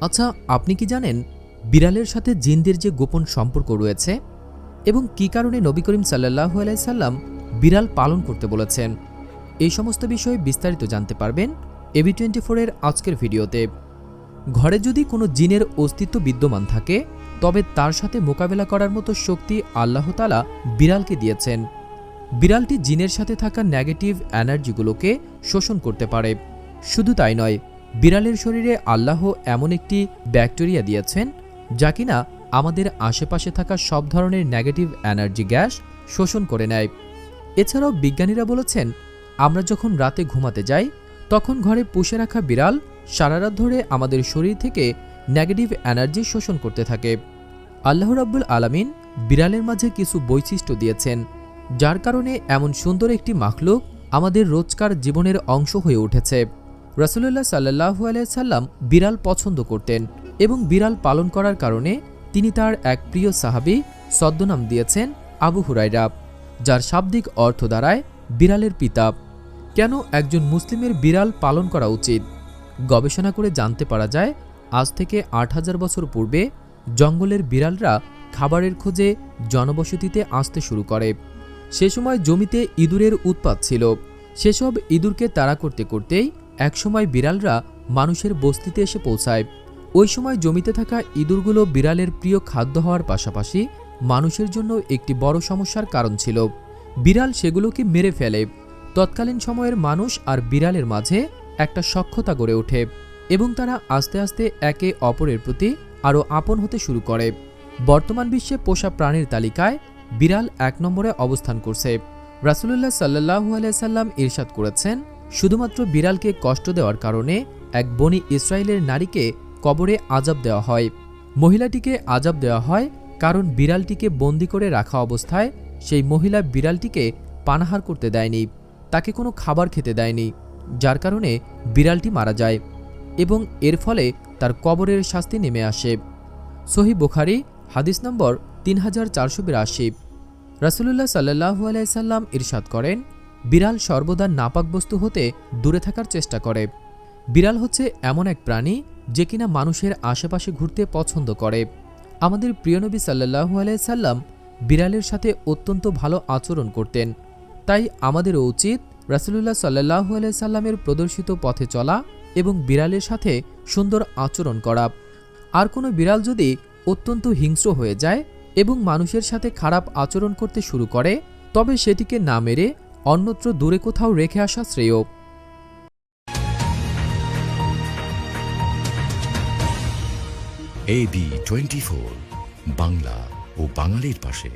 আচ্ছা আপনি কি জানেন বিড়ালের সাথে জিনদের যে গোপন সম্পর্ক রয়েছে এবং কী কারণে নবী করিম সাল্লাহ আলাইসাল্লাম বিড়াল পালন করতে বলেছেন, এই সমস্ত বিষয়ে বিস্তারিত জানতে পারবেন এবি টোয়েন্টি ফোরের আজকের ভিডিওতে। ঘরে যদি কোনো জিনের অস্তিত্ব বিদ্যমান থাকে, তবে তার সাথে মোকাবেলা করার মতো শক্তি আল্লাহ তালা বিড়ালকে দিয়েছেন। বিড়ালটি জিনের সাথে থাকা নেগেটিভ এনার্জিগুলোকে শোষণ করতে পারে। শুধু তাই নয় বিড়ালের শরীরে আল্লাহ এমন একটি ব্যাকটেরিয়া দিয়েছেন, যা কিনা আমাদের আশেপাশে থাকা সব ধরনের নেগেটিভ এনার্জি গ্যাস শোষণ করে নেয়। এছাড়াও বিজ্ঞানীরা বলেছেন, আমরা যখন রাতে ঘুমাতে যাই, তখন ঘরে পুষে রাখা বিড়াল সারা রাত ধরে আমাদের শরীর থেকে নেগেটিভ এনার্জি শোষণ করতে থাকে। আল্লাহ রাব্বুল আলামিন বিড়ালের মাঝে কিছু বৈশিষ্ট্য দিয়েছেন, যার কারণে এমন সুন্দর একটি মাখলুক আমাদের রোজকার জীবনের অংশ হয়ে উঠেছে। রসুল্লাহ সাল্লাহু আলাইসাল্লাম বিড়াল পছন্দ করতেন এবং বিড়াল পালন করার কারণে তিনি তার এক প্রিয় সাহাবি ছদ্মনাম দিয়েছেন আবু হুরাইরা যার শাব্দিক অর্থ দ্বারায় বিড়ালের পিতা। কেন একজন মুসলিমের বিড়াল পালন করা উচিত? গবেষণা করে জানতে পারা যায়, আজ থেকে আট হাজার বছর পূর্বে জঙ্গলের বিড়ালরা খাবারের খোঁজে জনবসতিতে আসতে শুরু করে। সে সময় জমিতে ইঁদুরের উৎপাত ছিল। সেসব ইঁদুরকে তাড়া করতে করতেই একসময় বিড়ালরা মানুষের বস্তিতে এসে পৌঁছায়। ওই সময় জমিতে থাকা ইঁদুরগুলো বিড়ালের প্রিয় খাদ্য হওয়ার পাশাপাশি মানুষের জন্য একটি বড় সমস্যার কারণ ছিল। বিড়াল সেগুলোকে মেরে ফেলে। তৎকালীন সময়ের মানুষ আর বিড়ালের মাঝে একটা সখ্যতা গড়ে ওঠে এবং তারা আস্তে আস্তে একে অপরের প্রতি আরও আপন হতে শুরু করে। বর্তমান বিশ্বে পোষা প্রাণীর তালিকায় বিড়াল এক নম্বরে অবস্থান করছে। রাসুলুল্লাহ সাল্লাহু আলাইসাল্লাম ইরশাদ করেছেন শুধুমাত্র বিড়ালকে কষ্ট দেওয়ার কারণে এক বনি ইসরায়েলের নারীকে কবরে আজাব দেওয়া হয়। মহিলাটিকে আজাব দেওয়া হয় কারণ বিড়ালটিকে বন্দি করে রাখা অবস্থায় সেই মহিলা বিড়ালটিকে পানাহার করতে দেয়নি, তাকে কোনো খাবার খেতে দেয়নি, যার কারণে বিড়ালটি মারা যায় এবং এর ফলে তার কবরের শাস্তি নেমে আসে। সহি বুখারি, হাদিস নম্বর তিন হাজার চারশো বিরাশি। রাসুলুল্লাহ সাল্লাহু আলাইসাল্লাম ইরশাদ করেন বিড়াল সর্বদা নাপাক বস্তু হতে দূরে থাকার চেষ্টা করে। বিড়াল হচ্ছে এমন এক প্রাণী যে কিনা মানুষের আশেপাশে ঘুরতে পছন্দ করে। আমাদের প্রিয়নবী সাল্লাহু আলাইসাল্লাম বিড়ালের সাথে অত্যন্ত ভালো আচরণ করতেন। তাই আমাদেরও উচিত রাসুলুল্লাহ সাল্লাহু আলাইসাল্লামের প্রদর্শিত পথে চলা এবং বিড়ালের সাথে সুন্দর আচরণ করা। আর কোনো বিড়াল যদি অত্যন্ত হিংস্র হয়ে যায় এবং মানুষের সাথে খারাপ আচরণ করতে শুরু করে, তবে সেটিকে না মেরে অন্যত্র দূরে কোথাও রেখে আসা শ্রেয়। এবি টোয়েন্টি বাংলা ও বাঙালির পাশে।